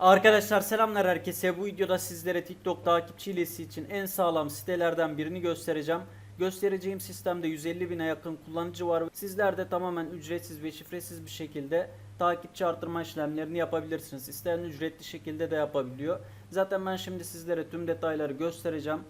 Arkadaşlar selamlar herkese. Bu videoda sizlere TikTok takipçi hilesi için en sağlam sitelerden birini göstereceğim. Göstereceğim sistemde 150 bine yakın kullanıcı var. Sizler de tamamen ücretsiz ve şifresiz bir şekilde takipçi artırma işlemlerini yapabilirsiniz. İsteyen ücretli şekilde de yapabiliyor. Zaten ben şimdi sizlere tüm detayları göstereceğim.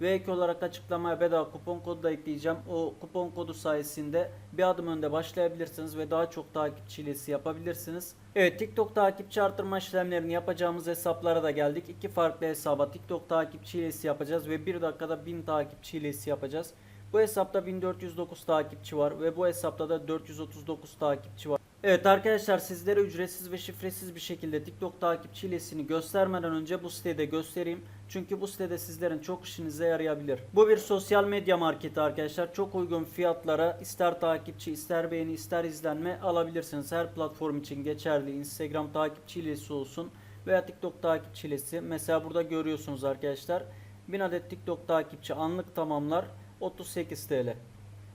Ve ek olarak açıklamaya bedava kupon kodu da ekleyeceğim. O kupon kodu sayesinde bir adım önde başlayabilirsiniz ve daha çok takipçi hilesi yapabilirsiniz. Evet TikTok takipçi artırma işlemlerini yapacağımız hesaplara da geldik. İki farklı hesaba TikTok takipçi yapacağız ve bir dakikada 1000 takipçi yapacağız. Bu hesapta 1409 takipçi var ve bu hesapta da 439 takipçi var. Evet arkadaşlar sizlere ücretsiz ve şifresiz bir şekilde TikTok takipçi hilesini göstermeden önce bu sitede göstereyim. Çünkü bu sitede sizlerin çok işinize yarayabilir. Bu bir sosyal medya marketi arkadaşlar. Çok uygun fiyatlara ister takipçi, ister beğeni, ister izlenme alabilirsiniz. Her platform için geçerli. Instagram takipçi hilesi olsun veya TikTok takipçi hilesi. Mesela burada görüyorsunuz arkadaşlar. 1000 adet TikTok takipçi anlık tamamlar 38 TL.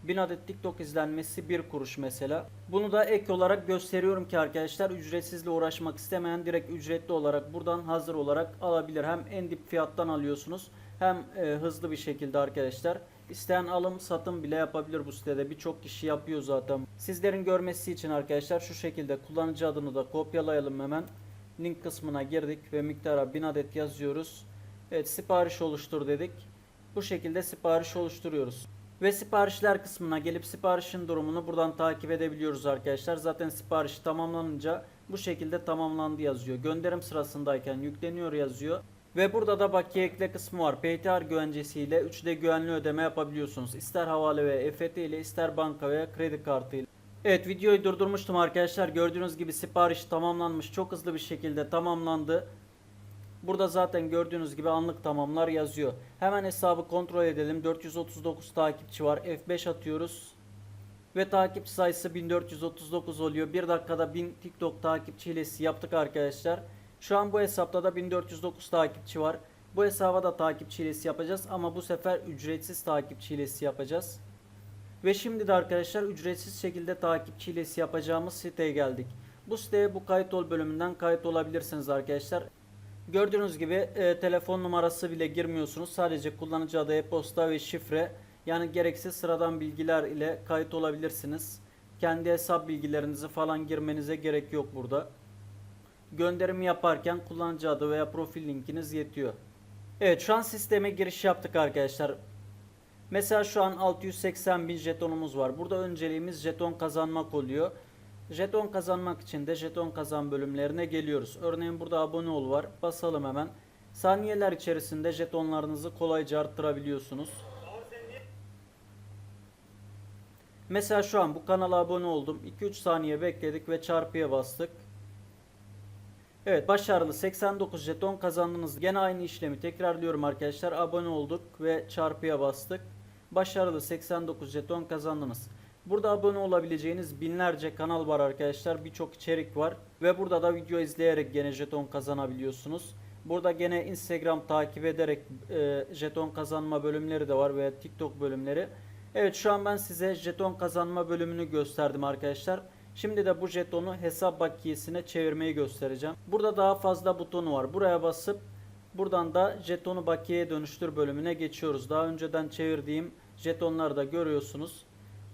1000 adet TikTok izlenmesi 1 kuruş mesela. Bunu da ek olarak gösteriyorum ki arkadaşlar ücretsizle uğraşmak istemeyen direkt ücretli olarak buradan hazır olarak alabilir. Hem en dip fiyattan alıyorsunuz hem e, hızlı bir şekilde arkadaşlar. İsteyen alım satım bile yapabilir bu sitede. Birçok kişi yapıyor zaten. Sizlerin görmesi için arkadaşlar şu şekilde kullanıcı adını da kopyalayalım hemen. Link kısmına girdik ve miktara 1000 adet yazıyoruz. Evet sipariş oluştur dedik. Bu şekilde sipariş oluşturuyoruz. Ve siparişler kısmına gelip siparişin durumunu buradan takip edebiliyoruz arkadaşlar. Zaten sipariş tamamlanınca bu şekilde tamamlandı yazıyor. Gönderim sırasındayken yükleniyor yazıyor. Ve burada da bakiye ekle kısmı var. PTR güvencesiyle 3D güvenli ödeme yapabiliyorsunuz. İster havale ve EFT ile ister banka veya kredi kartı ile. Evet videoyu durdurmuştum arkadaşlar. Gördüğünüz gibi sipariş tamamlanmış. Çok hızlı bir şekilde tamamlandı. Burada zaten gördüğünüz gibi anlık tamamlar yazıyor. Hemen hesabı kontrol edelim. 439 takipçi var. F5 atıyoruz. Ve takipçi sayısı 1439 oluyor. 1 dakikada 1000 TikTok takipçi hilesi yaptık arkadaşlar. Şu an bu hesapta da 1409 takipçi var. Bu hesaba da takipçi hilesi yapacağız ama bu sefer ücretsiz takipçi hilesi yapacağız. Ve şimdi de arkadaşlar ücretsiz şekilde takipçi hilesi yapacağımız siteye geldik. Bu siteye bu kayıt ol bölümünden kayıt olabilirsiniz arkadaşlar. Gördüğünüz gibi e, telefon numarası bile girmiyorsunuz. Sadece kullanıcı adı, e-posta ve şifre yani gereksiz sıradan bilgiler ile kayıt olabilirsiniz. Kendi hesap bilgilerinizi falan girmenize gerek yok burada. Gönderimi yaparken kullanıcı adı veya profil linkiniz yetiyor. Evet şu an sisteme giriş yaptık arkadaşlar. Mesela şu an 680 bin jetonumuz var. Burada önceliğimiz jeton kazanmak oluyor. Jeton kazanmak için de jeton kazan bölümlerine geliyoruz. Örneğin burada abone ol var. Basalım hemen. Saniyeler içerisinde jetonlarınızı kolayca arttırabiliyorsunuz. Mesela şu an bu kanala abone oldum. 2-3 saniye bekledik ve çarpıya bastık. Evet başarılı 89 jeton kazandınız. Gene aynı işlemi tekrarlıyorum arkadaşlar. Abone olduk ve çarpıya bastık. Başarılı 89 jeton kazandınız. Burada abone olabileceğiniz binlerce kanal var arkadaşlar. Birçok içerik var. Ve burada da video izleyerek gene jeton kazanabiliyorsunuz. Burada gene Instagram takip ederek e, jeton kazanma bölümleri de var veya TikTok bölümleri. Evet şu an ben size jeton kazanma bölümünü gösterdim arkadaşlar. Şimdi de bu jetonu hesap bakiyesine çevirmeyi göstereceğim. Burada daha fazla butonu var. Buraya basıp buradan da jetonu bakiyeye dönüştür bölümüne geçiyoruz. Daha önceden çevirdiğim jetonları da görüyorsunuz.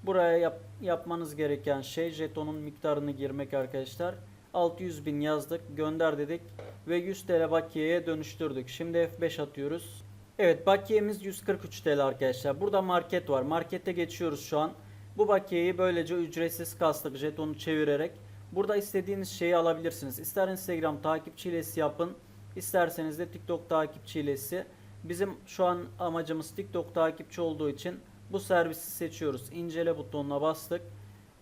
Buraya yap- yapmanız gereken şey jetonun miktarını girmek arkadaşlar. 600 bin yazdık, gönder dedik ve 100 TL bakiyeye dönüştürdük. Şimdi F5 atıyoruz. Evet bakiyemiz 143 TL arkadaşlar. Burada market var. Markete geçiyoruz şu an. Bu bakiyeyi böylece ücretsiz kastık jetonu çevirerek. Burada istediğiniz şeyi alabilirsiniz. İster Instagram takipçi hilesi yapın. isterseniz de TikTok takipçi hilesi. Bizim şu an amacımız TikTok takipçi olduğu için bu servisi seçiyoruz. İncele butonuna bastık.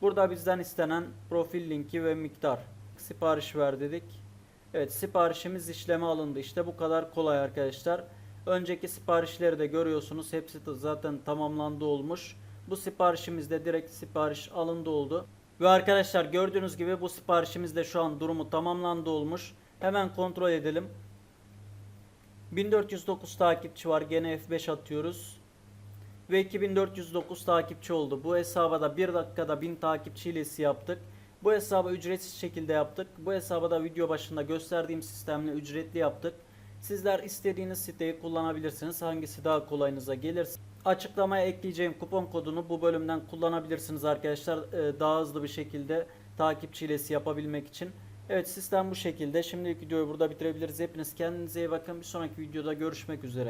Burada bizden istenen profil linki ve miktar. Sipariş ver dedik. Evet siparişimiz işleme alındı. İşte bu kadar kolay arkadaşlar. Önceki siparişleri de görüyorsunuz. Hepsi de zaten tamamlandı olmuş. Bu siparişimizde direkt sipariş alındı oldu. Ve arkadaşlar gördüğünüz gibi bu siparişimizde şu an durumu tamamlandı olmuş. Hemen kontrol edelim. 1409 takipçi var. Gene F5 atıyoruz. Ve 2409 takipçi oldu. Bu hesaba da 1 dakikada 1000 takipçi hilesi yaptık. Bu hesabı ücretsiz şekilde yaptık. Bu hesabı da video başında gösterdiğim sistemle ücretli yaptık. Sizler istediğiniz siteyi kullanabilirsiniz. Hangisi daha kolayınıza gelirse. Açıklamaya ekleyeceğim kupon kodunu bu bölümden kullanabilirsiniz arkadaşlar. Ee, Daha hızlı bir şekilde takipçi hilesi yapabilmek için. Evet sistem bu şekilde. Şimdilik videoyu burada bitirebiliriz. Hepiniz kendinize iyi bakın. Bir sonraki videoda görüşmek üzere.